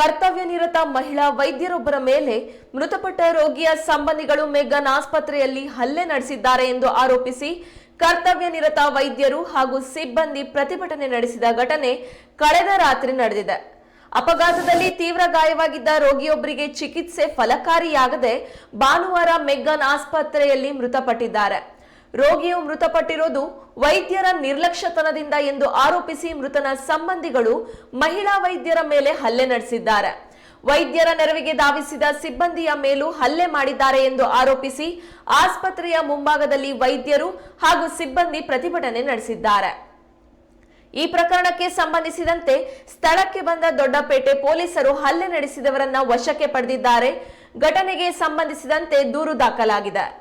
ಕರ್ತವ್ಯ ನಿರತ ಮಹಿಳಾ ವೈದ್ಯರೊಬ್ಬರ ಮೇಲೆ ಮೃತಪಟ್ಟ ರೋಗಿಯ ಸಂಬಂಧಿಗಳು ಮೆಗ್ಗಾನ್ ಆಸ್ಪತ್ರೆಯಲ್ಲಿ ಹಲ್ಲೆ ನಡೆಸಿದ್ದಾರೆ ಎಂದು ಆರೋಪಿಸಿ ಕರ್ತವ್ಯ ನಿರತ ವೈದ್ಯರು ಹಾಗೂ ಸಿಬ್ಬಂದಿ ಪ್ರತಿಭಟನೆ ನಡೆಸಿದ ಘಟನೆ ಕಳೆದ ರಾತ್ರಿ ನಡೆದಿದೆ. ಅಪಘಾತದಲ್ಲಿ ತೀವ್ರ ಗಾಯವಾಗಿದ್ದ ರೋಗಿಯೊಬ್ಬರಿಗೆ ಚಿಕಿತ್ಸೆ ಫಲಕಾರಿಯಾಗದೆ ಭಾನುವಾರ ಮೆಗ್ಗನ್ ಆಸ್ಪತ್ರೆಯಲ್ಲಿ ಮೃತಪಟ್ಟಿದ್ದಾರೆ. ರೋಗಿಯು ಮೃತಪಟ್ಟಿರೋದು ವೈದ್ಯರ ನಿರ್ಲಕ್ಷ್ಯತನದಿಂದ ಎಂದು ಆರೋಪಿಸಿ ಮೃತನ ಸಂಬಂಧಿಗಳು ಮಹಿಳಾ ವೈದ್ಯರ ಮೇಲೆ ಹಲ್ಲೆ ನಡೆಸಿದ್ದಾರೆ. ವೈದ್ಯರ ನೆರವಿಗೆ ಧಾವಿಸಿದ ಸಿಬ್ಬಂದಿಯ ಮೇಲೂ ಹಲ್ಲೆ ಮಾಡಿದ್ದಾರೆ ಎಂದು ಆರೋಪಿಸಿ ಆಸ್ಪತ್ರೆಯ ಮುಂಭಾಗದಲ್ಲಿ ವೈದ್ಯರು ಹಾಗೂ ಸಿಬ್ಬಂದಿ ಪ್ರತಿಭಟನೆ ನಡೆಸಿದ್ದಾರೆ. ಈ ಪ್ರಕರಣಕ್ಕೆ ಸಂಬಂಧಿಸಿದಂತೆ ಸ್ಥಳಕ್ಕೆ ಬಂದ ದೊಡ್ಡಪೇಟೆ ಪೊಲೀಸರು ಹಲ್ಲೆ ನಡೆಸಿದವರನ್ನ ವಶಕ್ಕೆ ಪಡೆದಿದ್ದಾರೆ. ಘಟನೆಗೆ ಸಂಬಂಧಿಸಿದಂತೆ ದೂರು ದಾಖಲಾಗಿದೆ.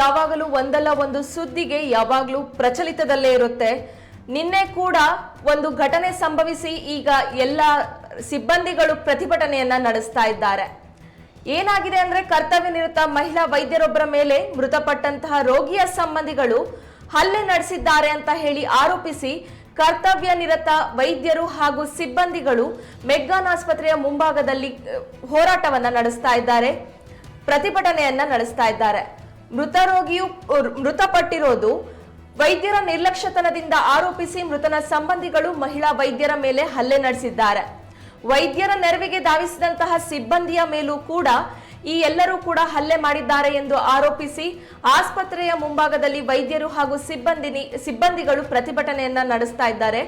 ಯಾವಾಗಲೂ ಒಂದಲ್ಲ ಒಂದು ಸುದ್ದಿಗೆ ಯಾವಾಗಲೂ ಪ್ರಚಲಿತದಲ್ಲೇ ಇರುತ್ತೆ. ನಿನ್ನೆ ಕೂಡ ಒಂದು ಘಟನೆ ಸಂಭವಿಸಿ ಈಗ ಎಲ್ಲ ಸಿಬ್ಬಂದಿಗಳು ಪ್ರತಿಭಟನೆಯನ್ನ ನಡೆಸ್ತಾ ಇದ್ದಾರೆ. ಏನಾಗಿದೆ ಅಂದ್ರೆ ಕರ್ತವ್ಯ ನಿರತ ಮಹಿಳಾ ವೈದ್ಯರೊಬ್ಬರ ಮೇಲೆ ಮೃತಪಟ್ಟಂತಹ ರೋಗಿಯ ಸಂಬಂಧಿಗಳು ಹಲ್ಲೆ ನಡೆಸಿದ್ದಾರೆ ಅಂತ ಹೇಳಿ ಆರೋಪಿಸಿ ಕರ್ತವ್ಯ ನಿರತ ವೈದ್ಯರು ಹಾಗೂ ಸಿಬ್ಬಂದಿಗಳು ಮೆಗ್ಗಾನ್ ಆಸ್ಪತ್ರೆಯ ಮುಂಭಾಗದಲ್ಲಿ ಹೋರಾಟವನ್ನ ನಡೆಸ್ತಾ ಇದ್ದಾರೆ, ಪ್ರತಿಭಟನೆಯನ್ನ ನಡೆಸ್ತಾ ಇದ್ದಾರೆ. ಮೃತ ರೋಗಿಯು ಮೃತಪಟ್ಟಿರೋದು ವೈದ್ಯರ ನಿರ್ಲಕ್ಷ್ಯತನದಿಂದ ಆರೋಪಿಸಿ ಮೃತನ ಸಂಬಂಧಿಗಳು ಮಹಿಳಾ ವೈದ್ಯರ ಮೇಲೆ ಹಲ್ಲೆ ನಡೆಸಿದ್ದಾರೆ. ವೈದ್ಯರ ನೆರವಿಗೆ ಧಾವಿಸಿದಂತಹ ಸಿಬ್ಬಂದಿಯ ಮೇಲೂ ಕೂಡ ಈ ಎಲ್ಲರೂ ಕೂಡ ಹಲ್ಲೆ ಮಾಡಿದ್ದಾರೆ ಎಂದು ಆರೋಪಿಸಿ ಆಸ್ಪತ್ರೆಯ ಮುಂಭಾಗದಲ್ಲಿ ವೈದ್ಯರು ಹಾಗೂ ಸಿಬ್ಬಂದಿನಿ, ಸಿಬ್ಬಂದಿಗಳು ಪ್ರತಿಭಟನೆಯನ್ನ ನಡೆಸ್ತಾ ಇದ್ದಾರೆ.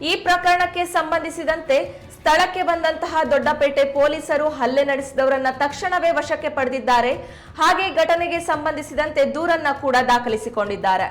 ಈ ಪ್ರಕರಣಕ್ಕೆ ಸಂಬಂಧಿಸಿದಂತೆ ಸ್ಥಳಕ್ಕೆ ಬಂದಂತಹ ದೊಡ್ಡಪೇಟೆ ಪೊಲೀಸರು ಹಲ್ಲೆ ನಡೆಸಿದವರನ್ನ ತಕ್ಷಣವೇ ವಶಕ್ಕೆ ಪಡೆದಿದ್ದಾರೆ. ಹಾಗೆ ಘಟನೆಗೆ ಸಂಬಂಧಿಸಿದಂತೆ ದೂರನ್ನ ಕೂಡ ದಾಖಲಿಸಿಕೊಂಡಿದ್ದಾರೆ.